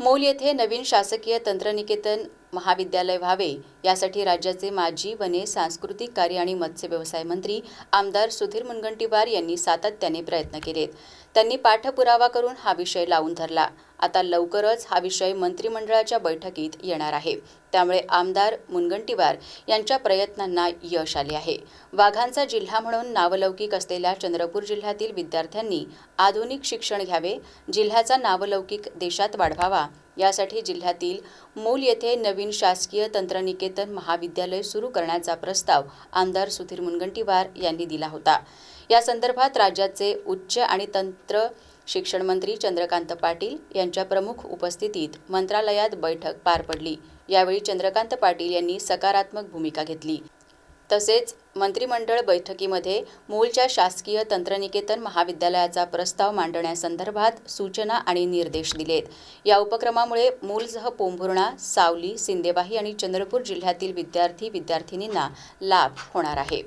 मौल येथे नवीन शासकीय तंत्रनिकेतन महाविद्यालय व्हावे. यासाठी राज्याचे माजी वने सांस्कृतिक कार्य आणि मत्स्य व्यवसाय मंत्री आमदार सुधीर मुनगंटीवार यांनी सातत्याने प्रयत्न केलेत. त्यांनी पाठपुरावा करून हा विषय लावून धरला. आता लवकरच हा विषय मंत्रिमंडळाच्या बैठकीत येणार आहे. त्यामुळे आमदार मुनगंटीवार यांच्या प्रयत्नांना यश आले आहे. वाघांचा जिल्हा म्हणून नावलौकिक असलेल्या चंद्रपूर जिल्ह्यातील विद्यार्थ्यांनी आधुनिक शिक्षण घ्यावे जिल्ह्याचा नावलौकिक देशात वाढवावा यासाठी जिल्ह्यातील मूल येथे नवीन शासकीय तंत्रनिकेतन महाविद्यालय सुरू करण्याचा प्रस्ताव आमदार सुधीर मुनगंटीवार यांनी दिला होता. या संदर्भात राज्याचे उच्च आणि तंत्र शिक्षण मंत्री चंद्रकांत पाटील यांच्या प्रमुख उपस्थितीत मंत्रालयात बैठक पार पडली. यावेळी चंद्रकांत पाटील यांनी सकारात्मक भूमिका घेतली. तसेच मंत्रिमंडळ बैठकीमध्ये मूलच्या शासकीय तंत्रनिकेतन महाविद्यालयाचा प्रस्ताव मांडण्यासंदर्भात सूचना आणि निर्देश दिलेत. या उपक्रमामुळे मूलसह पोंभुर्णा सावली सिंदेवाही आणि चंद्रपूर जिल्ह्यातील विद्यार्थी विद्यार्थिनींना लाभ होणार आहे.